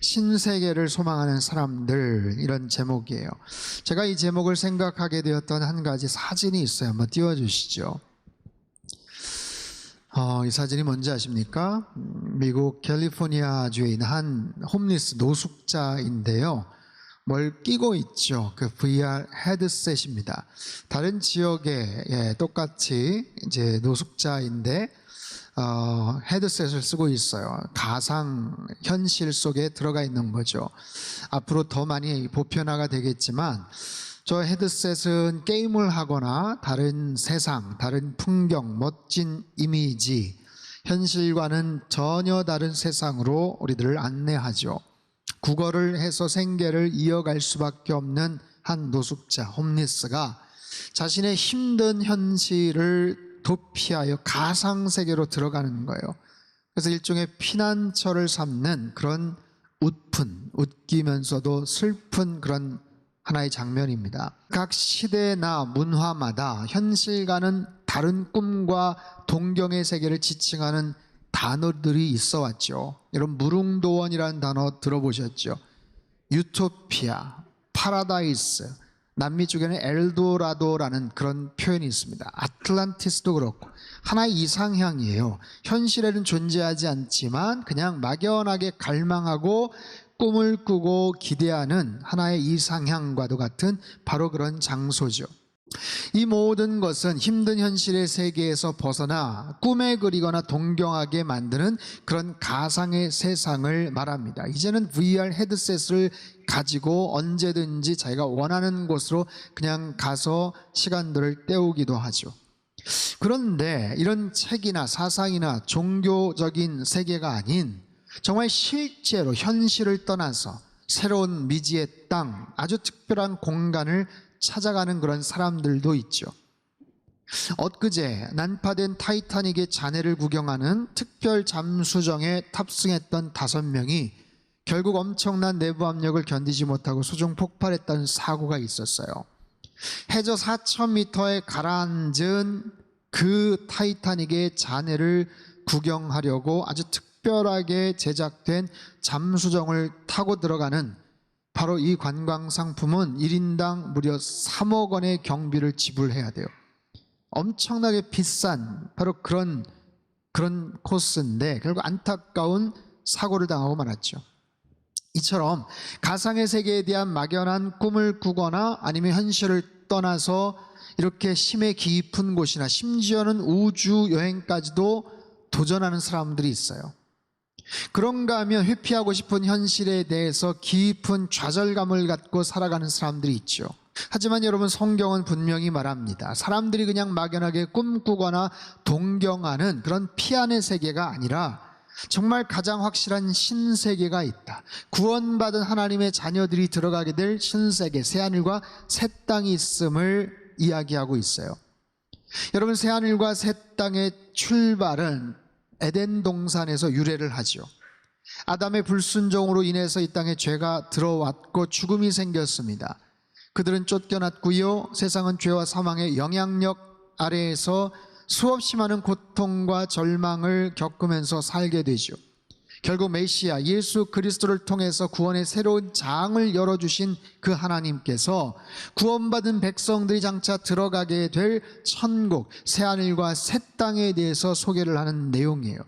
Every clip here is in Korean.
신세계를 소망하는 사람들 이런 제목이에요. 제가 이 제목을 생각하게 되었던 한 가지 사진이 있어요. 한번 띄워주시죠. 어, 이 사진이 뭔지 아십니까? 음, 미국 캘리포니아주에 있는 한 홈리스 노숙자인데요. 뭘 끼고 있죠. 그 VR 헤드셋입니다. 다른 지역에 예, 똑같이 이제 노숙자인데 어, 헤드셋을 쓰고 있어요. 가상 현실 속에 들어가 있는 거죠. 앞으로 더 많이 보편화가 되겠지만 저 헤드셋은 게임을 하거나 다른 세상, 다른 풍경, 멋진 이미지, 현실과는 전혀 다른 세상으로 우리들을 안내하죠. 국어를 해서 생계를 이어갈 수밖에 없는 한 노숙자, 홈리스가 자신의 힘든 현실을 도피하여 가상세계로 들어가는 거예요. 그래서 일종의 피난처를 삼는 그런 웃픈, 웃기면서도 슬픈 그런 하나의 장면입니다. 각 시대나 문화마다 현실과는 다른 꿈과 동경의 세계를 지칭하는 단어들이 있어 왔죠. 여러분, 무릉도원이라는 단어 들어보셨죠? 유토피아, 파라다이스, 남미 쪽에는 엘도라도라는 그런 표현이 있습니다. 아틀란티스도 그렇고 하나의 이상향이에요. 현실에는 존재하지 않지만 그냥 막연하게 갈망하고 꿈을 꾸고 기대하는 하나의 이상향과도 같은 바로 그런 장소죠. 이 모든 것은 힘든 현실의 세계에서 벗어나 꿈에 그리거나 동경하게 만드는 그런 가상의 세상을 말합니다. 이제는 VR 헤드셋을 가지고 언제든지 자기가 원하는 곳으로 그냥 가서 시간들을 때우기도 하죠. 그런데 이런 책이나 사상이나 종교적인 세계가 아닌 정말 실제로 현실을 떠나서 새로운 미지의 땅, 아주 특별한 공간을 찾아가는 그런 사람들도 있죠. 엊그제 난파된 타이타닉의 잔해를 구경하는 특별 잠수정에 탑승했던 다섯 명이 결국 엄청난 내부 압력을 견디지 못하고 수중 폭발했다는 사고가 있었어요. 해저 4,000m에 가라앉은 그 타이타닉의 잔해를 구경하려고 아주 특별하게 제작된 잠수정을 타고 들어가는 바로 이 관광 상품은 1인당 무려 3억 원의 경비를 지불해야 돼요. 엄청나게 비싼 바로 그런 그런 코스인데 결국 안타까운 사고를 당하고 말았죠. 이처럼 가상의 세계에 대한 막연한 꿈을 꾸거나 아니면 현실을 떠나서 이렇게 심해 깊은 곳이나 심지어는 우주 여행까지도 도전하는 사람들이 있어요. 그런가 하면 회피하고 싶은 현실에 대해서 깊은 좌절감을 갖고 살아가는 사람들이 있죠. 하지만 여러분 성경은 분명히 말합니다. 사람들이 그냥 막연하게 꿈꾸거나 동경하는 그런 피안의 세계가 아니라 정말 가장 확실한 신세계가 있다. 구원받은 하나님의 자녀들이 들어가게 될 신세계, 새하늘과 새 땅이 있음을 이야기하고 있어요. 여러분, 새하늘과 새 땅의 출발은 에덴 동산에서 유래를 하죠. 아담의 불순종으로 인해서 이 땅에 죄가 들어왔고 죽음이 생겼습니다. 그들은 쫓겨났고요. 세상은 죄와 사망의 영향력 아래에서 수없이 많은 고통과 절망을 겪으면서 살게 되죠. 결국 메시아 예수 그리스도를 통해서 구원의 새로운 장을 열어주신 그 하나님께서 구원받은 백성들이 장차 들어가게 될 천국, 새하늘과 새 땅에 대해서 소개를 하는 내용이에요.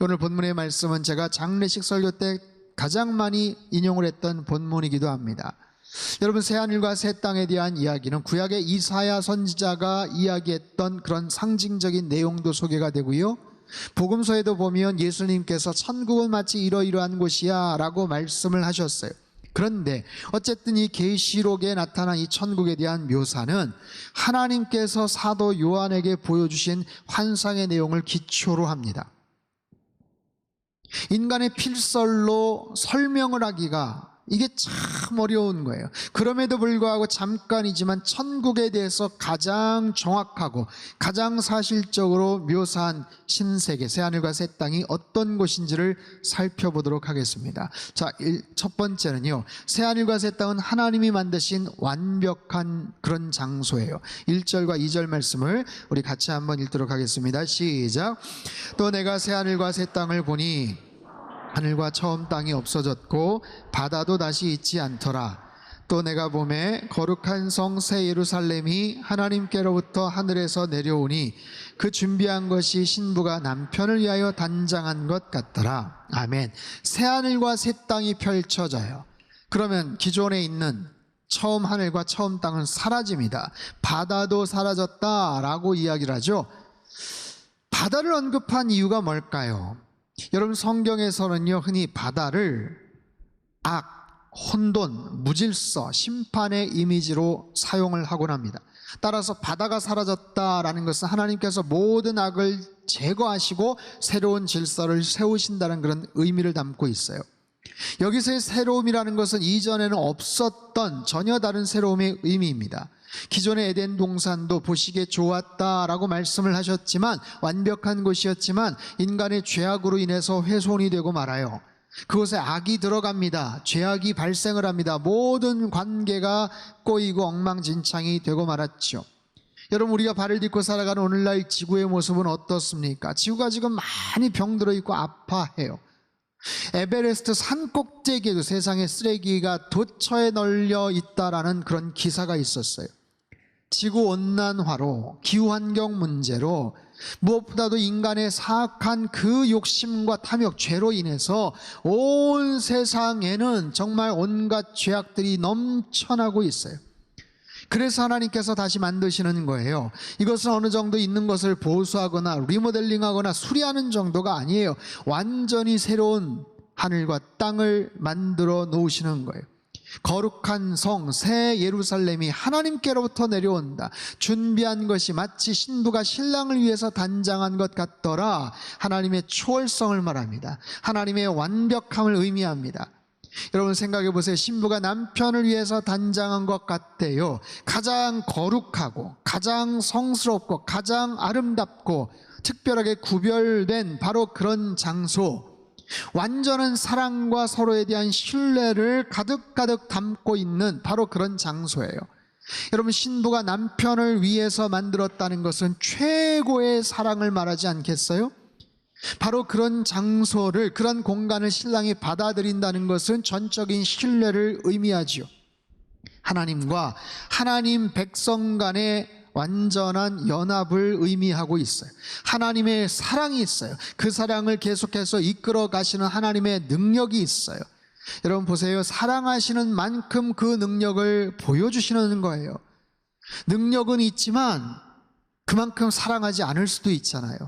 오늘 본문의 말씀은 제가 장례식 설교 때 가장 많이 인용을 했던 본문이기도 합니다. 여러분 새하늘과 새 땅에 대한 이야기는 구약의 이사야 선지자가 이야기했던 그런 상징적인 내용도 소개가 되고요. 복음서에도 보면 예수님께서 천국은 마치 이러이러한 곳이야 라고 말씀을 하셨어요. 그런데 어쨌든 이 계시록에 나타난 이 천국에 대한 묘사는 하나님께서 사도 요한에게 보여주신 환상의 내용을 기초로 합니다. 인간의 필설로 설명을 하기가 이게 참 어려운 거예요. 그럼에도 불구하고 잠깐이지만 천국에 대해서 가장 정확하고 가장 사실적으로 묘사한 신세계, 새하늘과 새 땅이 어떤 곳인지를 살펴보도록 하겠습니다. 자, 일, 첫 번째는요. 새하늘과 새 땅은 하나님이 만드신 완벽한 그런 장소예요. 1절과 2절 말씀을 우리 같이 한번 읽도록 하겠습니다. 시작. 또 내가 새하늘과 새 땅을 보니 하늘과 처음 땅이 없어졌고 바다도 다시 있지 않더라. 또 내가 봄에 거룩한 성 새 예루살렘이 하나님께로부터 하늘에서 내려오니 그 준비한 것이 신부가 남편을 위하여 단장한 것 같더라. 아멘. 새 하늘과 새 땅이 펼쳐져요. 그러면 기존에 있는 처음 하늘과 처음 땅은 사라집니다. 바다도 사라졌다라고 이야기를 하죠. 바다를 언급한 이유가 뭘까요? 여러분 성경에서는요 흔히 바다를 악, 혼돈, 무질서, 심판의 이미지로 사용을 하곤 합니다. 따라서 바다가 사라졌다라는 것은 하나님께서 모든 악을 제거하시고 새로운 질서를 세우신다는 그런 의미를 담고 있어요. 여기서의 새로움이라는 것은 이전에는 없었던 전혀 다른 새로움의 의미입니다. 기존의 에덴 동산도 보시기에 좋았다라고 말씀을 하셨지만 완벽한 곳이었지만 인간의 죄악으로 인해서 훼손이 되고 말아요. 그곳에 악이 들어갑니다. 죄악이 발생을 합니다. 모든 관계가 꼬이고 엉망진창이 되고 말았죠. 여러분 우리가 발을 딛고 살아가는 오늘날 지구의 모습은 어떻습니까? 지구가 지금 많이 병들어 있고 아파해요. 에베레스트 산 꼭대기에도 세상에 쓰레기가 도처에 널려 있다라는 그런 기사가 있었어요. 지구 온난화로 기후 환경 문제로 무엇보다도 인간의 사악한 그 욕심과 탐욕 죄로 인해서 온 세상에는 정말 온갖 죄악들이 넘쳐나고 있어요. 그래서 하나님께서 다시 만드시는 거예요. 이것은 어느 정도 있는 것을 보수하거나 리모델링하거나 수리하는 정도가 아니에요. 완전히 새로운 하늘과 땅을 만들어 놓으시는 거예요. 거룩한 성, 새 예루살렘이 하나님께로부터 내려온다. 준비한 것이 마치 신부가 신랑을 위해서 단장한 것 같더라. 하나님의 초월성을 말합니다. 하나님의 완벽함을 의미합니다. 여러분 생각해 보세요. 신부가 남편을 위해서 단장한 것 같대요. 가장 거룩하고 가장 성스럽고 가장 아름답고 특별하게 구별된 바로 그런 장소. 완전한 사랑과 서로에 대한 신뢰를 가득가득 담고 있는 바로 그런 장소예요. 여러분, 신부가 남편을 위해서 만들었다는 것은 최고의 사랑을 말하지 않겠어요? 바로 그런 장소를, 그런 공간을 신랑이 받아들인다는 것은 전적인 신뢰를 의미하지요. 하나님과 하나님 백성 간의 완전한 연합을 의미하고 있어요. 하나님의 사랑이 있어요. 그 사랑을 계속해서 이끌어 가시는 하나님의 능력이 있어요. 여러분 보세요. 사랑하시는 만큼 그 능력을 보여주시는 거예요. 능력은 있지만 그만큼 사랑하지 않을 수도 있잖아요.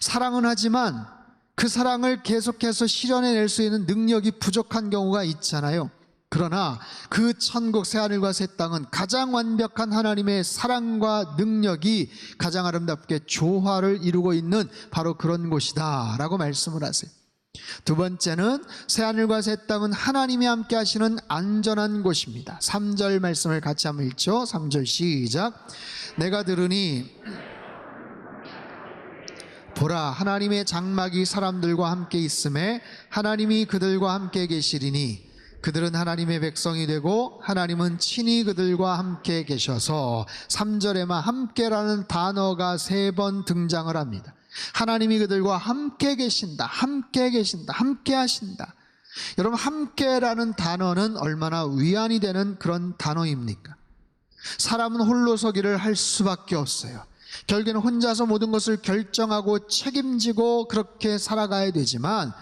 사랑은 하지만 그 사랑을 계속해서 실현해낼 수 있는 능력이 부족한 경우가 있잖아요. 그러나 그 천국 새하늘과 새 땅은 가장 완벽한 하나님의 사랑과 능력이 가장 아름답게 조화를 이루고 있는 바로 그런 곳이다 라고 말씀을 하세요. 두 번째는 새하늘과 새 땅은 하나님이 함께 하시는 안전한 곳입니다. 3절 말씀을 같이 한번 읽죠. 3절 시작. 내가 들으니 보라 하나님의 장막이 사람들과 함께 있음에 하나님이 그들과 함께 계시리니 그들은 하나님의 백성이 되고 하나님은 친히 그들과 함께 계셔서 3절에만 함께라는 단어가 세 번 등장을 합니다. 하나님이 그들과 함께 계신다. 함께 계신다. 함께 하신다. 여러분 함께라는 단어는 얼마나 위안이 되는 그런 단어입니까? 사람은 홀로 서기를 할 수밖에 없어요. 결국에는 혼자서 모든 것을 결정하고 책임지고 그렇게 살아가야 되지만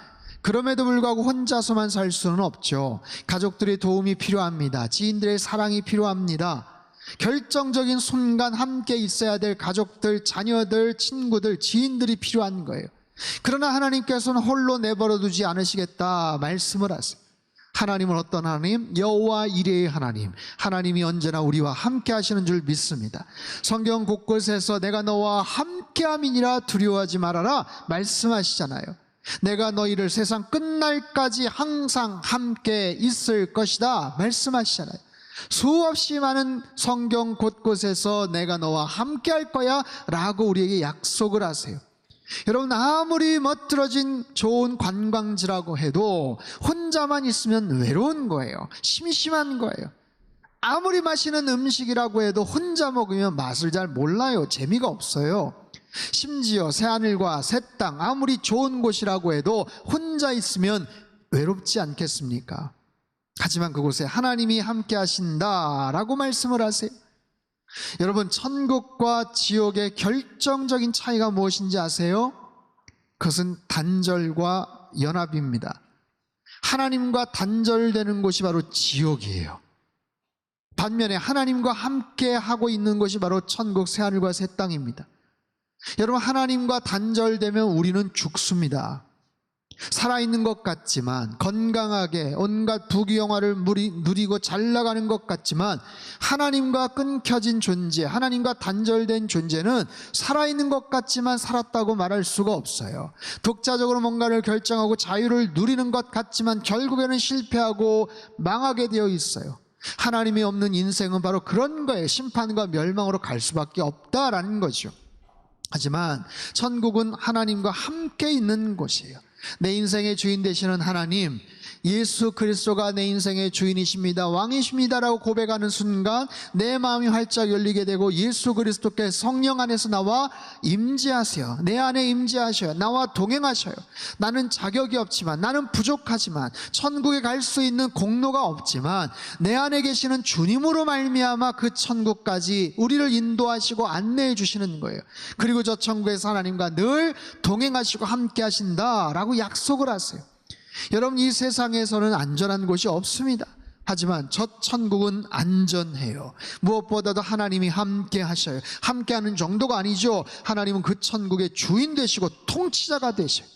그럼에도 불구하고 혼자서만 살 수는 없죠. 가족들의 도움이 필요합니다. 지인들의 사랑이 필요합니다. 결정적인 순간 함께 있어야 될 가족들, 자녀들, 친구들, 지인들이 필요한 거예요. 그러나 하나님께서는 홀로 내버려 두지 않으시겠다 말씀을 하세요. 하나님은 어떤 하나님? 여호와 이레의 하나님. 하나님이 언제나 우리와 함께 하시는 줄 믿습니다. 성경 곳곳에서 내가 너와 함께 함이니라 두려워하지 말아라 말씀하시잖아요. 내가 너희를 세상 끝날까지 항상 함께 있을 것이다 말씀하시잖아요. 수없이 많은 성경 곳곳에서 내가 너와 함께 할 거야 라고 우리에게 약속을 하세요. 여러분 아무리 멋들어진 좋은 관광지라고 해도 혼자만 있으면 외로운 거예요. 심심한 거예요. 아무리 맛있는 음식이라고 해도 혼자 먹으면 맛을 잘 몰라요. 재미가 없어요. 심지어 새하늘과 새 땅 아무리 좋은 곳이라고 해도 혼자 있으면 외롭지 않겠습니까? 하지만 그곳에 하나님이 함께 하신다라고 말씀을 하세요. 여러분 천국과 지옥의 결정적인 차이가 무엇인지 아세요? 그것은 단절과 연합입니다. 하나님과 단절되는 곳이 바로 지옥이에요. 반면에 하나님과 함께 하고 있는 곳이 바로 천국 새하늘과 새 땅입니다. 여러분 하나님과 단절되면 우리는 죽습니다. 살아있는 것 같지만 건강하게 온갖 부귀영화를 누리- 누리고 잘 나가는 것 같지만 하나님과 끊겨진 존재, 하나님과 단절된 존재는 살아있는 것 같지만 살았다고 말할 수가 없어요. 독자적으로 뭔가를 결정하고 자유를 누리는 것 같지만 결국에는 실패하고 망하게 되어 있어요. 하나님이 없는 인생은 바로 그런 거예요. 심판과 멸망으로 갈 수밖에 없다라는 거죠. 하지만 천국은 하나님과 함께 있는 곳이에요. 내 인생의 주인 되시는 하나님, 예수 그리스도가 내 인생의 주인이십니다. 왕이십니다라고 고백하는 순간 내 마음이 활짝 열리게 되고 예수 그리스도께 성령 안에서 나와 임재하세요. 내 안에 임재하셔요. 나와 동행하셔요. 나는 자격이 없지만 나는 부족하지만 천국에 갈 수 있는 공로가 없지만 내 안에 계시는 주님으로 말미암아 그 천국까지 우리를 인도하시고 안내해 주시는 거예요. 그리고 저 천국에서 하나님과 늘 동행하시고 함께 하신다라고 약속을 하세요. 여러분 이 세상에서는 안전한 곳이 없습니다. 하지만 저 천국은 안전해요. 무엇보다도 하나님이 함께 하셔요. 함께 하는 정도가 아니죠. 하나님은 그 천국의 주인 되시고 통치자가 되셔요.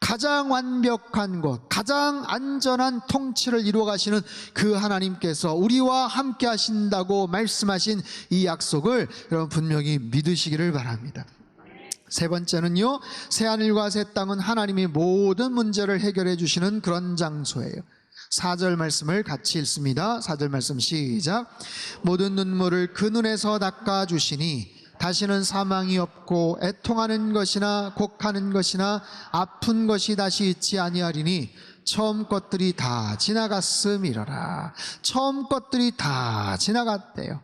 가장 완벽한 것, 가장 안전한 통치를 이루어 가시는 그 하나님께서 우리와 함께 하신다고 말씀하신 이 약속을 여러분 분명히 믿으시기를 바랍니다. 세 번째는요, 새하늘과 새 땅은 하나님이 모든 문제를 해결해 주시는 그런 장소예요. 4절 말씀을 같이 읽습니다. 4절 말씀 시작. 모든 눈물을 그 눈에서 닦아 주시니 다시는 사망이 없고 애통하는 것이나 곡하는 것이나 아픈 것이 다시 있지 아니하리니 처음 것들이 다 지나갔음이러라. 처음 것들이 다 지나갔대요.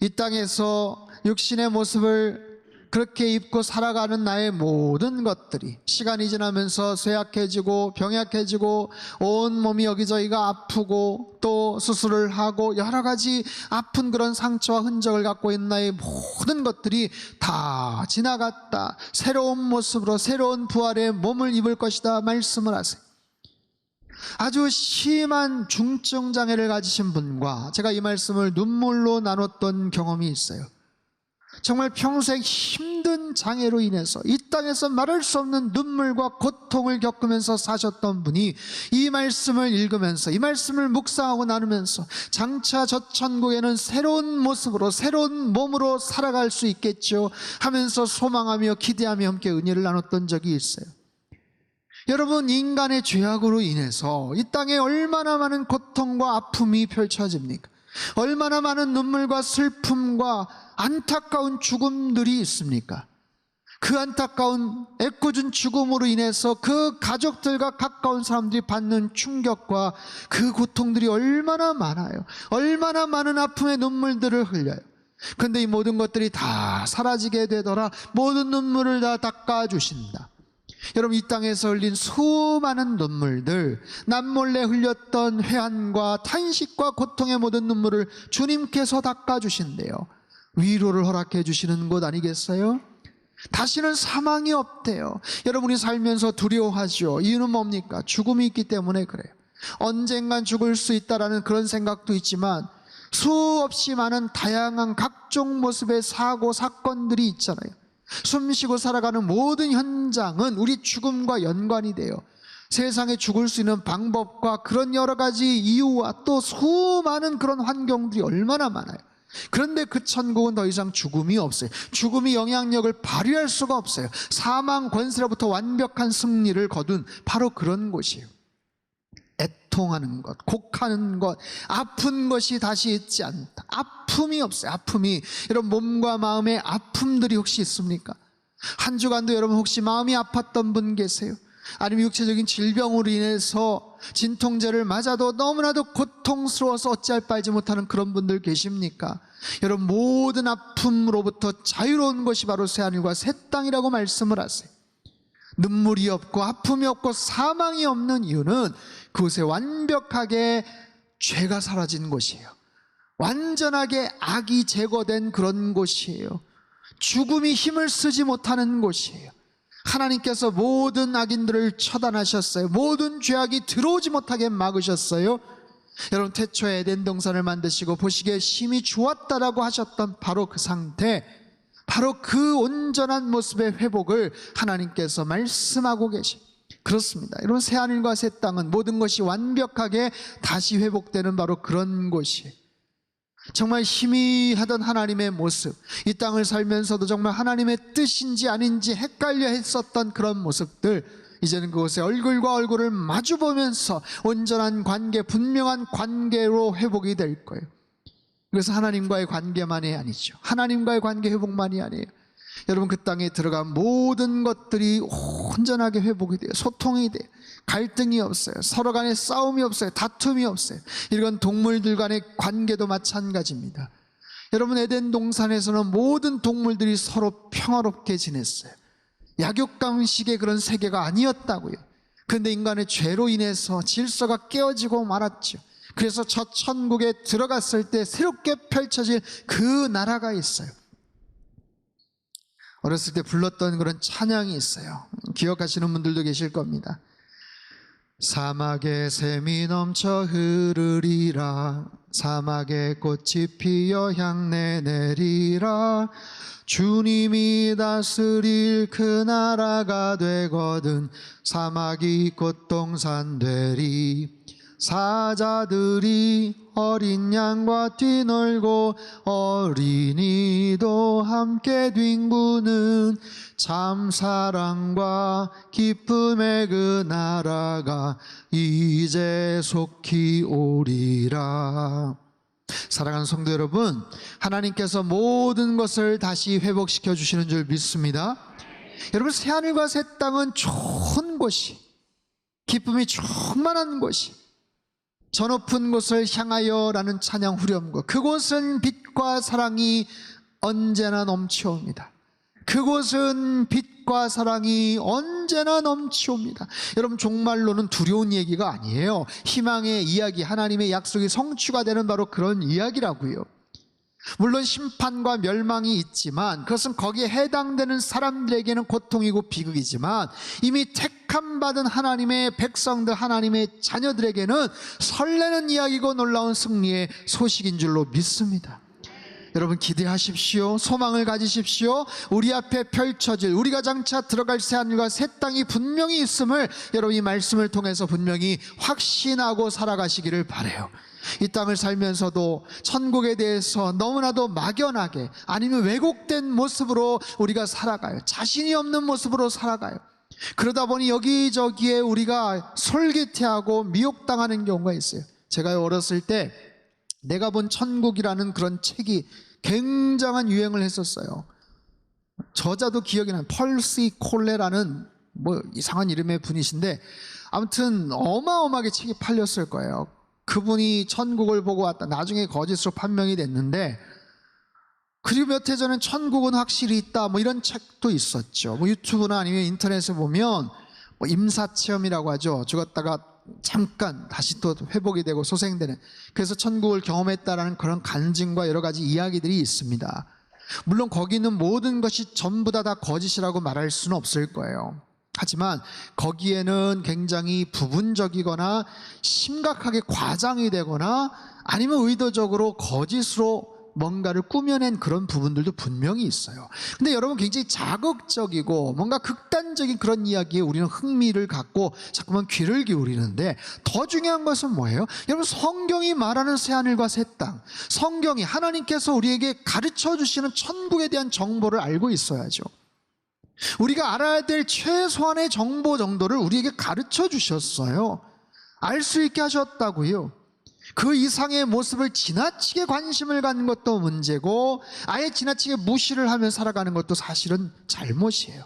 이 땅에서 육신의 모습을 그렇게 입고 살아가는 나의 모든 것들이 시간이 지나면서 쇠약해지고 병약해지고 온 몸이 여기저기가 아프고 또 수술을 하고 여러 가지 아픈 그런 상처와 흔적을 갖고 있는 나의 모든 것들이 다 지나갔다. 새로운 모습으로 새로운 부활의 몸을 입을 것이다 말씀을 하세요. 아주 심한 중증 장애를 가지신 분과 제가 이 말씀을 눈물로 나눴던 경험이 있어요. 정말 평생 힘든 장애로 인해서 이 땅에서 말할 수 없는 눈물과 고통을 겪으면서 사셨던 분이 이 말씀을 읽으면서 이 말씀을 묵상하고 나누면서 장차 저 천국에는 새로운 모습으로 새로운 몸으로 살아갈 수 있겠죠 하면서 소망하며 기대하며 함께 은혜를 나눴던 적이 있어요. 여러분 인간의 죄악으로 인해서 이 땅에 얼마나 많은 고통과 아픔이 펼쳐집니까? 얼마나 많은 눈물과 슬픔과 안타까운 죽음들이 있습니까? 그 안타까운 애꿎은 죽음으로 인해서 그 가족들과 가까운 사람들이 받는 충격과 그 고통들이 얼마나 많아요. 얼마나 많은 아픔의 눈물들을 흘려요. 근데 이 모든 것들이 다 사라지게 되더라. 모든 눈물을 다 닦아주신다. 여러분 이 땅에서 흘린 수많은 눈물들 남몰래 흘렸던 회한과 탄식과 고통의 모든 눈물을 주님께서 닦아주신대요 위로를 허락해 주시는 것 아니겠어요? 다시는 사망이 없대요 여러분이 살면서 두려워하죠 이유는 뭡니까? 죽음이 있기 때문에 그래요 언젠간 죽을 수 있다라는 그런 생각도 있지만 수없이 많은 다양한 각종 모습의 사고 사건들이 있잖아요 숨 쉬고 살아가는 모든 현장은 우리 죽음과 연관이 돼요. 세상에 죽을 수 있는 방법과 그런 여러 가지 이유와 또 수많은 그런 환경들이 얼마나 많아요. 그런데 그 천국은 더 이상 죽음이 없어요. 죽음이 영향력을 발휘할 수가 없어요. 사망 권세로부터 완벽한 승리를 거둔 바로 그런 곳이에요. 애통하는 것, 곡하는 것, 아픈 것이 다시 있지 않다. 아픔이 없어요. 아픔이. 여러분 몸과 마음의 아픔들이 혹시 있습니까? 한 주간도 여러분 혹시 마음이 아팠던 분 계세요? 아니면 육체적인 질병으로 인해서 진통제를 맞아도 너무나도 고통스러워서 어찌할 바 알지 못하는 그런 분들 계십니까? 여러분 모든 아픔으로부터 자유로운 것이 바로 새하늘과 새 땅이라고 말씀을 하세요. 눈물이 없고 아픔이 없고 사망이 없는 이유는 그곳에 완벽하게 죄가 사라진 곳이에요. 완전하게 악이 제거된 그런 곳이에요. 죽음이 힘을 쓰지 못하는 곳이에요. 하나님께서 모든 악인들을 처단하셨어요. 모든 죄악이 들어오지 못하게 막으셨어요. 여러분 태초에 에덴 동산을 만드시고 보시기에 심히 좋았다라고 하셨던 바로 그 상태, 바로 그 온전한 모습의 회복을 하나님께서 말씀하고 계시. 그렇습니다. 여러분 새 하늘과 새 땅은 모든 것이 완벽하게 다시 회복되는 바로 그런 곳이에요. 정말 희미하던 하나님의 모습, 이 땅을 살면서도 정말 하나님의 뜻인지 아닌지 헷갈려 했었던 그런 모습들, 이제는 그곳에 얼굴과 얼굴을 마주 보면서 온전한 관계, 분명한 관계로 회복이 될 거예요. 그래서 하나님과의 관계만이 아니죠. 하나님과의 관계 회복만이 아니에요. 여러분 그 땅에 들어간 모든 것들이 온전하게 회복이 돼요. 소통이 돼요. 갈등이 없어요. 서로 간에 싸움이 없어요. 다툼이 없어요. 이런 동물들 간의 관계도 마찬가지입니다. 여러분 에덴 동산에서는 모든 동물들이 서로 평화롭게 지냈어요. 약육강식의 그런 세계가 아니었다고요. 그런데 인간의 죄로 인해서 질서가 깨어지고 말았죠. 그래서 저 천국에 들어갔을 때 새롭게 펼쳐질 그 나라가 있어요. 어렸을 때 불렀던 그런 찬양이 있어요. 기억하시는 분들도 계실 겁니다. 사막에 샘이 넘쳐 흐르리라 사막에 꽃이 피어 향내 내리라 주님이 다스릴 그 나라가 되거든 사막이 꽃동산 되리 사자들이 어린 양과 뛰놀고 어린이도 함께 뒹구는 참 사랑과 기쁨의 그 나라가 이제 속히 오리라. 사랑하는 성도 여러분, 하나님께서 모든 것을 다시 회복시켜 주시는 줄 믿습니다. 여러분, 새하늘과 새 땅은 좋은 곳이, 기쁨이 충만한 곳이, 저 높은 곳을 향하여라는 찬양 후렴구. 그곳은 빛과 사랑이 언제나 넘치옵니다. 그곳은 빛과 사랑이 언제나 넘치옵니다. 여러분 종말로는 두려운 얘기가 아니에요. 희망의 이야기, 하나님의 약속이 성취가 되는 바로 그런 이야기라고요. 물론 심판과 멸망이 있지만 그것은 거기에 해당되는 사람들에게는 고통이고 비극이지만 이미 택함 받은 하나님의 백성들 하나님의 자녀들에게는 설레는 이야기고 놀라운 승리의 소식인 줄로 믿습니다. 여러분 기대하십시오. 소망을 가지십시오. 우리 앞에 펼쳐질 우리가 장차 들어갈 새 하늘과 새 땅이 분명히 있음을 여러분 이 말씀을 통해서 분명히 확신하고 살아가시기를 바래요. 이 땅을 살면서도 천국에 대해서 너무나도 막연하게 아니면 왜곡된 모습으로 우리가 살아가요. 자신이 없는 모습으로 살아가요. 그러다 보니 여기저기에 우리가 솔깃해하고 미혹당하는 경우가 있어요. 제가 어렸을 때 내가 본 천국이라는 그런 책이 굉장한 유행을 했었어요. 저자도 기억이 나요. 펄시 콜레라는 뭐 이상한 이름의 분이신데 아무튼 어마어마하게 책이 팔렸을 거예요. 그분이 천국을 보고 왔다. 나중에 거짓으로 판명이 됐는데 그리고 몇 해 전엔 천국은 확실히 있다. 뭐 이런 책도 있었죠. 뭐 유튜브나 아니면 인터넷에 보면 뭐 임사체험이라고 하죠. 죽었다가 잠깐 다시 또 회복이 되고 소생되는 그래서 천국을 경험했다라는 그런 간증과 여러 가지 이야기들이 있습니다. 물론 거기는 모든 것이 전부 다 다 거짓이라고 말할 수는 없을 거예요. 하지만 거기에는 굉장히 부분적이거나 심각하게 과장이 되거나 아니면 의도적으로 거짓으로 뭔가를 꾸며낸 그런 부분들도 분명히 있어요. 근데 여러분 굉장히 자극적이고 뭔가 극단적인 그런 이야기에 우리는 흥미를 갖고 자꾸만 귀를 기울이는데 더 중요한 것은 뭐예요? 여러분 성경이 말하는 새하늘과 새 땅, 성경이 하나님께서 우리에게 가르쳐 주시는 천국에 대한 정보를 알고 있어야죠. 우리가 알아야 될 최소한의 정보 정도를 우리에게 가르쳐 주셨어요. 알 수 있게 하셨다고요. 그 이상의 모습을 지나치게 관심을 갖는 것도 문제고 아예 지나치게 무시를 하며 살아가는 것도 사실은 잘못이에요.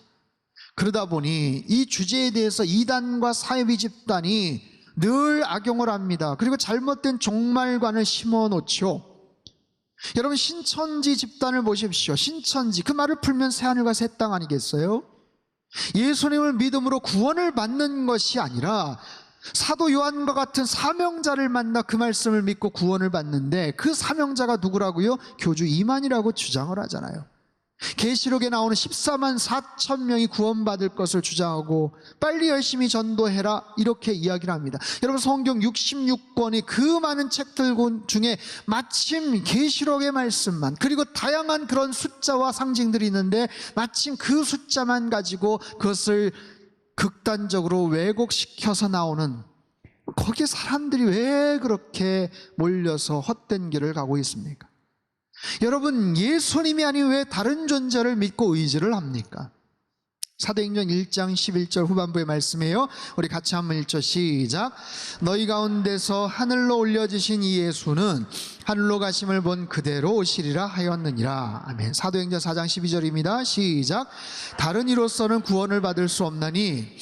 그러다 보니 이 주제에 대해서 이단과 사회비 집단이 늘 악용을 합니다. 그리고 잘못된 종말관을 심어 놓죠. 여러분 신천지 집단을 보십시오. 신천지 그 말을 풀면 새 하늘과 새 땅 아니겠어요? 예수님을 믿음으로 구원을 받는 것이 아니라 사도 요한과 같은 사명자를 만나 그 말씀을 믿고 구원을 받는데 그 사명자가 누구라고요? 교주 이만이라고 주장을 하잖아요. 계시록에 나오는 14만 4천 명이 구원받을 것을 주장하고 빨리 열심히 전도해라 이렇게 이야기를 합니다. 여러분 성경 66권의 그 많은 책들 중에 마침 계시록의 말씀만 그리고 다양한 그런 숫자와 상징들이 있는데 마침 그 숫자만 가지고 그것을 극단적으로 왜곡시켜서 나오는 거기에 사람들이 왜 그렇게 몰려서 헛된 길을 가고 있습니까? 여러분 예수님이 아닌 왜 다른 존재를 믿고 의지를 합니까? 사도행전 1장 11절 후반부의 말씀이에요. 우리 같이 한번 읽죠. 시작. 너희 가운데서 하늘로 올려지신 이 예수는 하늘로 가심을 본 그대로 오시리라 하였느니라. 아멘. 사도행전 4장 12절입니다. 시작. 다른 이로서는 구원을 받을 수 없나니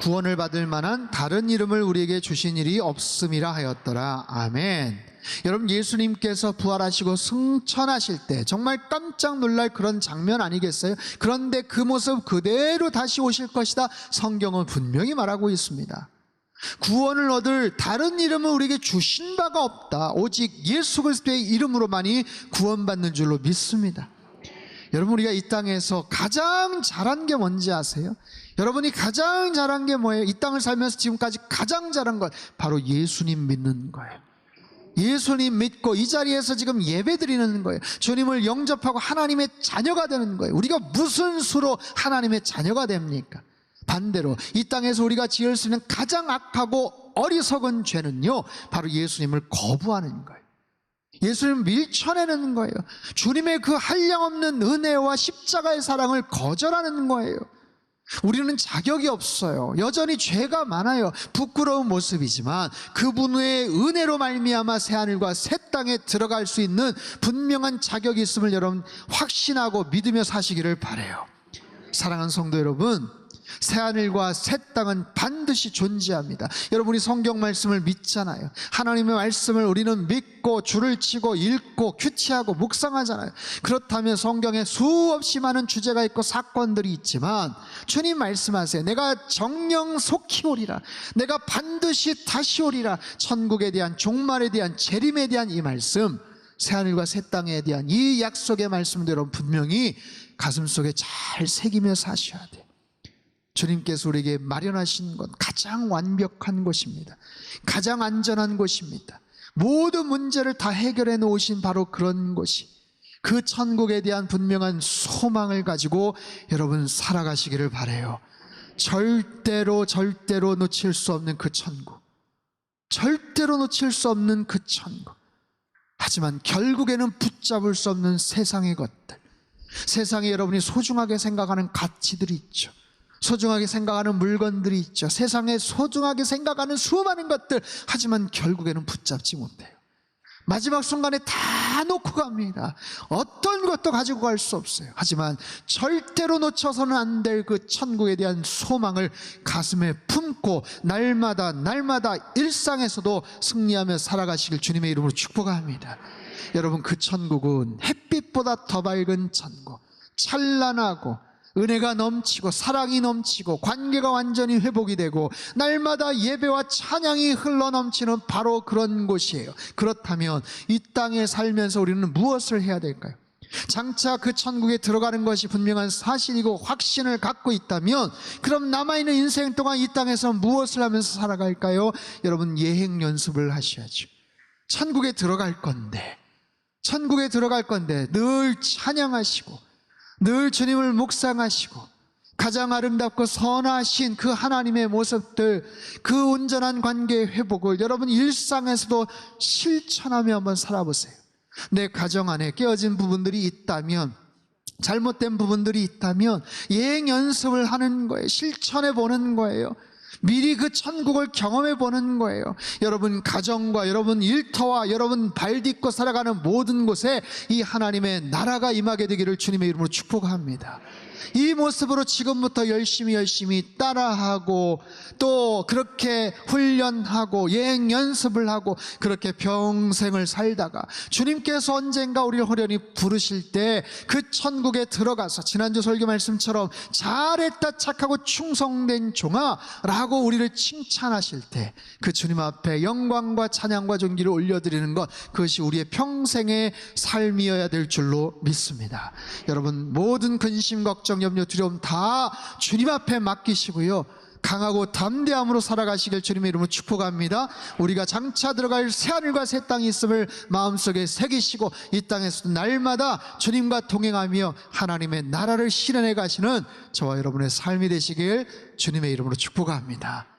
구원을 받을 만한 다른 이름을 우리에게 주신 일이 없음이라 하였더라. 아멘. 여러분 예수님께서 부활하시고 승천하실 때 정말 깜짝 놀랄 그런 장면 아니겠어요? 그런데 그 모습 그대로 다시 오실 것이다. 성경은 분명히 말하고 있습니다. 구원을 얻을 다른 이름을 우리에게 주신 바가 없다. 오직 예수 그리스도의 이름으로만이 구원받는 줄로 믿습니다. 여러분 우리가 이 땅에서 가장 잘한 게 뭔지 아세요? 여러분이 가장 잘한 게 뭐예요? 이 땅을 살면서 지금까지 가장 잘한 것 바로 예수님 믿는 거예요. 예수님 믿고 이 자리에서 지금 예배 드리는 거예요. 주님을 영접하고 하나님의 자녀가 되는 거예요. 우리가 무슨 수로 하나님의 자녀가 됩니까? 반대로 이 땅에서 우리가 지을 수 있는 가장 악하고 어리석은 죄는요, 바로 예수님을 거부하는 거예요. 예수님 밀쳐내는 거예요. 주님의 그 한량없는 은혜와 십자가의 사랑을 거절하는 거예요. 우리는 자격이 없어요. 여전히 죄가 많아요. 부끄러운 모습이지만 그분의 은혜로 말미암아 새 하늘과 새 땅에 들어갈 수 있는 분명한 자격이 있음을 여러분 확신하고 믿으며 사시기를 바래요. 사랑하는 성도 여러분, 새 하늘과 새 땅은 반드시 존재합니다. 여러분이 성경 말씀을 믿잖아요. 하나님의 말씀을 우리는 믿고 줄을 치고 읽고 큐치하고 묵상하잖아요. 그렇다면 성경에 수없이 많은 주제가 있고 사건들이 있지만 주님 말씀하세요. 내가 정령 속히 오리라. 내가 반드시 다시 오리라. 천국에 대한 종말에 대한 재림에 대한 이 말씀 새하늘과 새 땅에 대한 이 약속의 말씀대로 분명히 가슴속에 잘 새기며 사셔야 돼요. 주님께서 우리에게 마련하신 것 가장 완벽한 것입니다. 가장 안전한 것입니다. 모든 문제를 다 해결해 놓으신 바로 그런 것이 그 천국에 대한 분명한 소망을 가지고 여러분 살아가시기를 바래요. 절대로 절대로 놓칠 수 없는 그 천국. 절대로 놓칠 수 없는 그 천국. 하지만 결국에는 붙잡을 수 없는 세상의 것들. 세상에 여러분이 소중하게 생각하는 가치들이 있죠. 소중하게 생각하는 물건들이 있죠. 세상에 소중하게 생각하는 수많은 것들. 하지만 결국에는 붙잡지 못해요. 마지막 순간에 다 놓고 갑니다. 어떤 것도 가지고 갈 수 없어요. 하지만 절대로 놓쳐서는 안 될 그 천국에 대한 소망을 가슴에 품고 날마다 날마다 일상에서도 승리하며 살아가시길 주님의 이름으로 축복합니다. 여러분 그 천국은 햇빛보다 더 밝은 천국, 찬란하고 은혜가 넘치고 사랑이 넘치고 관계가 완전히 회복이 되고 날마다 예배와 찬양이 흘러 넘치는 바로 그런 곳이에요. 그렇다면 이 땅에 살면서 우리는 무엇을 해야 될까요? 장차 그 천국에 들어가는 것이 분명한 사실이고 확신을 갖고 있다면 그럼 남아있는 인생 동안 이 땅에서 무엇을 하면서 살아갈까요? 여러분 예행 연습을 하셔야죠. 천국에 들어갈 건데 천국에 들어갈 건데 늘 찬양하시고 늘 주님을 묵상하시고 가장 아름답고 선하신 그 하나님의 모습들, 그 온전한 관계의 회복을 여러분 일상에서도 실천하며 한번 살아보세요. 내 가정 안에 깨어진 부분들이 있다면, 잘못된 부분들이 있다면, 예행 연습을 하는 거예요. 실천해 보는 거예요. 미리 그 천국을 경험해 보는 거예요. 여러분 가정과 여러분 일터와 여러분 발 딛고 살아가는 모든 곳에 이 하나님의 나라가 임하게 되기를 주님의 이름으로 축복합니다. 이 모습으로 지금부터 열심히 열심히 따라하고 또 그렇게 훈련하고 예행 연습을 하고 그렇게 평생을 살다가 주님께서 언젠가 우리를 호련히 부르실 때 그 천국에 들어가서 지난주 설교 말씀처럼 잘했다 착하고 충성된 종아 라고 우리를 칭찬하실 때 그 주님 앞에 영광과 찬양과 존귀를 올려드리는 것 그것이 우리의 평생의 삶이어야 될 줄로 믿습니다. 여러분 모든 근심 걱정 염려 두려움 다 주님 앞에 맡기시고요. 강하고 담대함으로 살아가시길 주님의 이름으로 축복합니다. 우리가 장차 들어갈 새하늘과 새 땅이 있음을 마음속에 새기시고 이 땅에서도 날마다 주님과 동행하며 하나님의 나라를 실현해 가시는 저와 여러분의 삶이 되시길 주님의 이름으로 축복합니다.